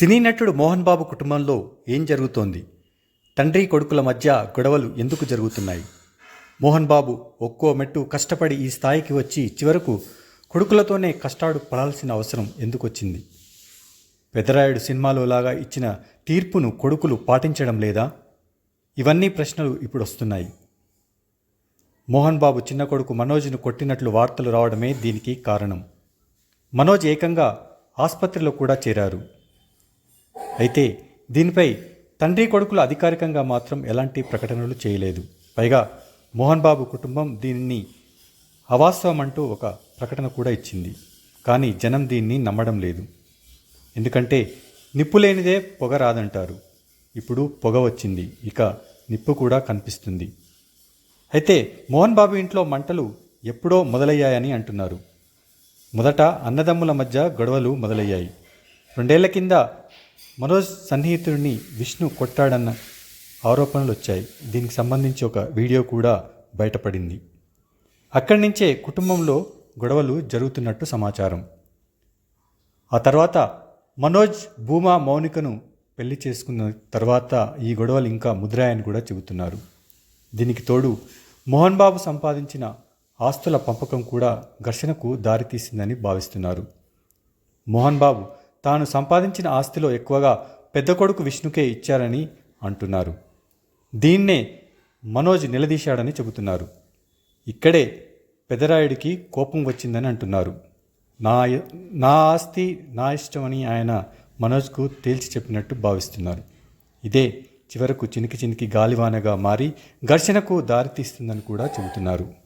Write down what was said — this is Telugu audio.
సినీ నటుడు మోహన్ బాబు కుటుంబంలో ఏం జరుగుతోంది? తండ్రి కొడుకుల మధ్య గొడవలు ఎందుకు జరుగుతున్నాయి? మోహన్ బాబు ఒక్కో మెట్టు కష్టపడి ఈ స్థాయికి వచ్చి చివరకు కొడుకులతోనే కష్టాడు పడాల్సిన అవసరం ఎందుకు వచ్చింది పెదరాయుడు సినిమాలో లాగా ఇచ్చిన తీర్పును కొడుకులు పాటించడం లేదా? ఇవన్నీ ప్రశ్నలు ఇప్పుడు వస్తున్నాయి. మోహన్ బాబు చిన్న కొడుకు మనోజ్ను కొట్టినట్లు వార్తలు రావడమే దీనికి కారణం. మనోజ్ ఏకంగా ఆసుపత్రిలో కూడా చేరారు. అయితే దీనిపై తండ్రి కొడుకులు అధికారికంగా మాత్రం ఎలాంటి ప్రకటనలు చేయలేదు. పైగా మోహన్ బాబు కుటుంబం దీనిని అవాస్తవం అంటూ ఒక ప్రకటన కూడా ఇచ్చింది. కానీ జనం దీన్ని నమ్మడం లేదు. ఎందుకంటే నిప్పు లేనిదే పొగ రాదంటారు. ఇప్పుడు పొగ వచ్చింది. ఇక నిప్పు కూడా కనిపిస్తుంది. అయితే మోహన్ బాబు ఇంట్లో మంటలు ఎప్పుడో మొదలయ్యాయని అంటున్నారు. మొదట అన్నదమ్ముల మధ్య గొడవలు మొదలయ్యాయి. రెండేళ్ళ కింద మనోజ్ సన్నిహితుడిని విష్ణు కొట్టాడన్న ఆరోపణలు వచ్చాయి. దీనికి సంబంధించి ఒక వీడియో కూడా బయటపడింది. అక్కడి నుంచే కుటుంబంలో గొడవలు జరుగుతున్నట్టు సమాచారం. ఆ తర్వాత మనోజ్ భూమా మౌనికను పెళ్ళి చేసుకున్న తర్వాత ఈ గొడవలు ఇంకా ముద్రాయని కూడా చెబుతున్నారు. దీనికి తోడు మోహన్ బాబు సంపాదించిన ఆస్తుల పంపకం కూడా ఘర్షణకు దారితీసిందని భావిస్తున్నారు. మోహన్ బాబు తాను సంపాదించిన ఆస్తిలో ఎక్కువగా పెద్ద కొడుకు విష్ణుకే ఇచ్చారని అంటున్నారు. దీన్నే మనోజ్ నిలదీశాడని చెబుతున్నారు. ఇక్కడే పెదరాయుడికి కోపం వచ్చిందని అంటున్నారు. నా నా ఆస్తి నా ఇష్టమని ఆయన మనోజ్కు తేల్చి చెప్పినట్టు భావిస్తున్నారు. ఇదే చివరకు చినికి చినికి గాలివానగా మారి ఘర్షణకు దారితీస్తుందని కూడా చెబుతున్నారు.